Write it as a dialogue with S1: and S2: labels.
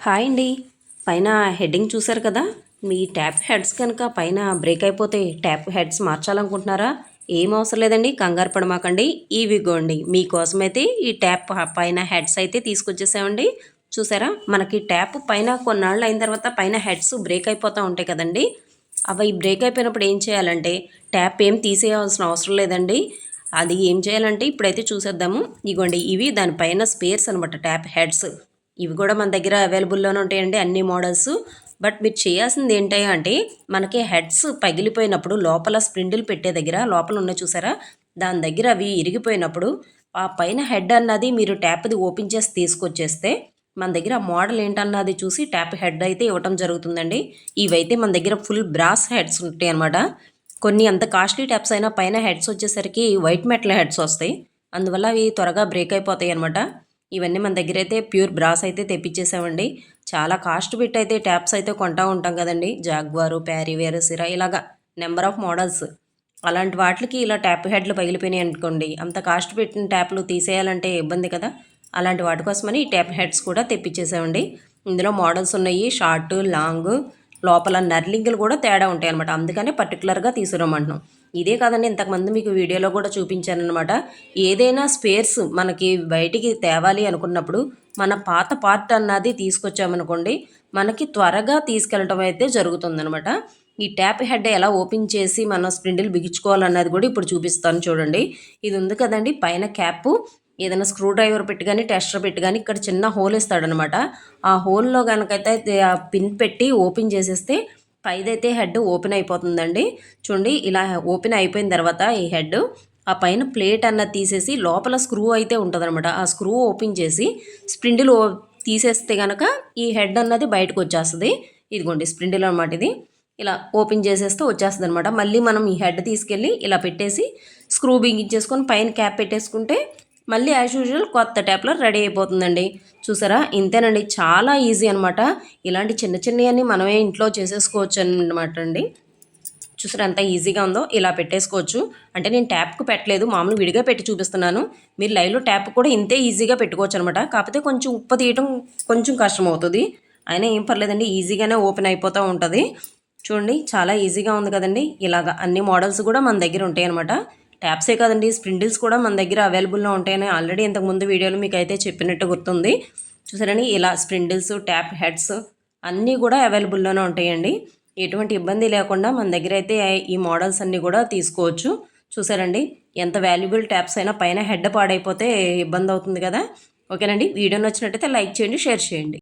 S1: Hi అండి. పైన heading చూసారు కదా? మీ ట్యాప్ హెడ్స్ కనుక పైన బ్రేక్ అయిపోతే ట్యాప్ హెడ్స్ మార్చాలనుకుంటున్నారా? ఏం అవసరం లేదండి కంగారు పడమాకండి. ఇవిగోండి మీకోసమైతే ఈ ట్యాప్ పైన హెడ్స్ అయితే తీసుకొచ్చేసామండి. చూసారా? మనకి ట్యాప్ పైన కొన్నాళ్ళు అయిన తర్వాత పైన హెడ్స్ బ్రేక్ అయిపోతూ ఉంటాయి కదండి. అవి బ్రేక్ అయిపోయినప్పుడు ఏం చేయాలంటే ట్యాప్ ఏం తీసేయాల్సిన అవసరం లేదండి. అది ఏం చేయాలంటే ఇప్పుడైతే చూసేద్దాము. ఇగోండి ఇవి దానిపైన స్పేర్స్ అనమాట ట్యాప్ హెడ్స్. ఇవి కూడా మన దగ్గర అవైలబుల్లోనే ఉంటాయండి అన్ని మోడల్స్ బట్ మీరు చేయాల్సింది ఏంటి అంటే మనకి హెడ్స్ పగిలిపోయినప్పుడు లోపల స్ప్రిండిల్ పెట్టే దగ్గర లోపల ఉన్న చూసారా? దాని దగ్గర అవి ఇరిగిపోయినప్పుడు ఆ పైన హెడ్ అన్నది మీరు ట్యాప్ది ఓపెన్ చేసి తీసుకొచ్చేస్తే మన దగ్గర మోడల్ ఏంటన్నది చూసి ట్యాప్ హెడ్ అయితే ఇవ్వటం జరుగుతుందండి. ఇవైతే మన దగ్గర ఫుల్ బ్రాస్ హెడ్స్ ఉంటాయి అనమాట కొన్ని అంత కాస్ట్లీ ట్యాప్స్ అయినా పైన హెడ్స్ వచ్చేసరికి వైట్ మెటల్ హెడ్స్ వస్తాయి. అందువల్ల అవి త్వరగా బ్రేక్ అయిపోతాయి అనమాట ఇవన్నీ మన దగ్గర అయితే ప్యూర్ బ్రాస్ అయితే తెప్పించేసామండి చాలా కాస్ట్ పెట్టి అయితే ట్యాప్స్ అయితే కొంటా ఉంటాం కదండి. జాగ్వారు ప్యారీవేర్ సిరా ఇలాగా నెంబర్ ఆఫ్ మోడల్స్. అలాంటి వాటికి ఇలా ట్యాప్ హెడ్లు పగిలిపోయినాయి అనుకోండి. అంత కాస్ట్ పెట్టిన ట్యాప్లు తీసేయాలంటే ఇబ్బంది కదా. అలాంటి వాటి కోసమని ఈ ట్యాప్ హెడ్స్ కూడా తెప్పించేసామండి ఇందులో మోడల్స్ ఉన్నాయి. షార్ట్ లాంగ్ లోపల నర్లింగులు కూడా తేడా ఉంటాయి అనమాట అందుకనే పర్టికులర్గా తీసుకురమ్మంటున్నాం. ఇదే కాదండి ఇంతకుముందు మీకు వీడియోలో కూడా చూపించాను అనమాట ఏదైనా స్పేర్స్ మనకి బయటికి తేవాలి అనుకున్నప్పుడు మన పాత పార్ట్ అన్నది తీసుకొచ్చామనుకోండి మనకి త్వరగా తీసుకెళ్ళటం అయితే జరుగుతుందనమాట ఈ ట్యాప్ హెడ్ ఎలా ఓపెన్ చేసి మనం స్ప్రిండిల్ బిగించుకోవాలన్నది కూడా ఇప్పుడు చూపిస్తాను చూడండి. ఇది ఉంది కదండి పైన క్యాప్. ఏదైనా స్క్రూ డ్రైవర్ పెట్టి కానీ టెస్టర్ పెట్టి కానీ ఇక్కడ చిన్న హోల్ ఇస్తాడనమాట ఆ హోల్లో కనుకైతే ఆ పిన్ పెట్టి ఓపెన్ చేసేస్తే పైదైతే హెడ్ ఓపెన్ అయిపోతుందండి. చూడండి ఇలా ఓపెన్ అయిపోయిన తర్వాత ఈ హెడ్ ఆ పైన ప్లేట్ అన్నది తీసేసి లోపల స్క్రూ అయితే ఉంటుందన్నమాట ఆ స్క్రూ ఓపెన్ చేసి స్ప్రిండిల్ తీసేస్తే కనుక ఈ హెడ్ అన్నది బయటకు వచ్చేస్తుంది. ఇదిగోండి స్ప్రిండిల్ అనమాట ఇది. ఇలా ఓపెన్ చేసేస్తే వచ్చేస్తుంది అనమాట మళ్ళీ మనం ఈ హెడ్ తీసుకెళ్ళి ఇలా పెట్టేసి స్క్రూ బిగించేసుకొని పైన క్యాప్ పెట్టేసుకుంటే మళ్ళీ యాజ్ యూజువల్ కొత్త ట్యాప్లో రెడీ అయిపోతుందండి. చూసారా? ఇంతేనండి. చాలా ఈజీ అనమాట ఇలాంటి చిన్న చిన్నవన్నీ మనమే ఇంట్లో చేసేసుకోవచ్చు అనమాట అండి. చూసారా? ఎంత ఈజీగా ఉందో ఇలా పెట్టేసుకోవచ్చు. అంటే నేను ట్యాప్కు పెట్టలేదు. మామూలు విడిగా పెట్టి చూపిస్తున్నాను. మీరు లైవ్లో ట్యాప్ కూడా ఇంతే ఈజీగా పెట్టుకోవచ్చు అనమాట కాకపోతే కొంచెం ఉప్పు తీయటం కొంచెం కష్టం అవుతుంది అయినా ఏం పర్లేదండి. ఈజీగానే ఓపెన్ అయిపోతూ ఉంటుంది. చూడండి. చాలా ఈజీగా ఉంది కదండి. ఇలాగ అన్ని మోడల్స్ కూడా మన దగ్గర ఉంటాయి అనమాట ట్యాప్సే కదండి. స్ప్రిండిల్స్ కూడా మన దగ్గర అవైలబుల్లో ఉంటాయని ఆల్రెడీ ఇంతకుముందు వీడియోలో మీకు అయితే చెప్పినట్టు గుర్తుంది. చూసారని ఇలా స్ప్రిండిల్స్ ట్యాప్ హెడ్స్ అన్నీ కూడా అవైలబుల్లోనే ఉంటాయండి. ఎటువంటి ఇబ్బంది లేకుండా మన దగ్గర అయితే ఈ మోడల్స్ అన్నీ కూడా తీసుకోవచ్చు. చూసారండి ఎంత వాల్యుబుల్ ట్యాప్స్ అయినా పైన హెడ్ పాడైపోతే ఇబ్బంది అవుతుంది కదా. ఓకేనండి వీడియో నచ్చినట్టయితే లైక్ చేయండి షేర్ చేయండి.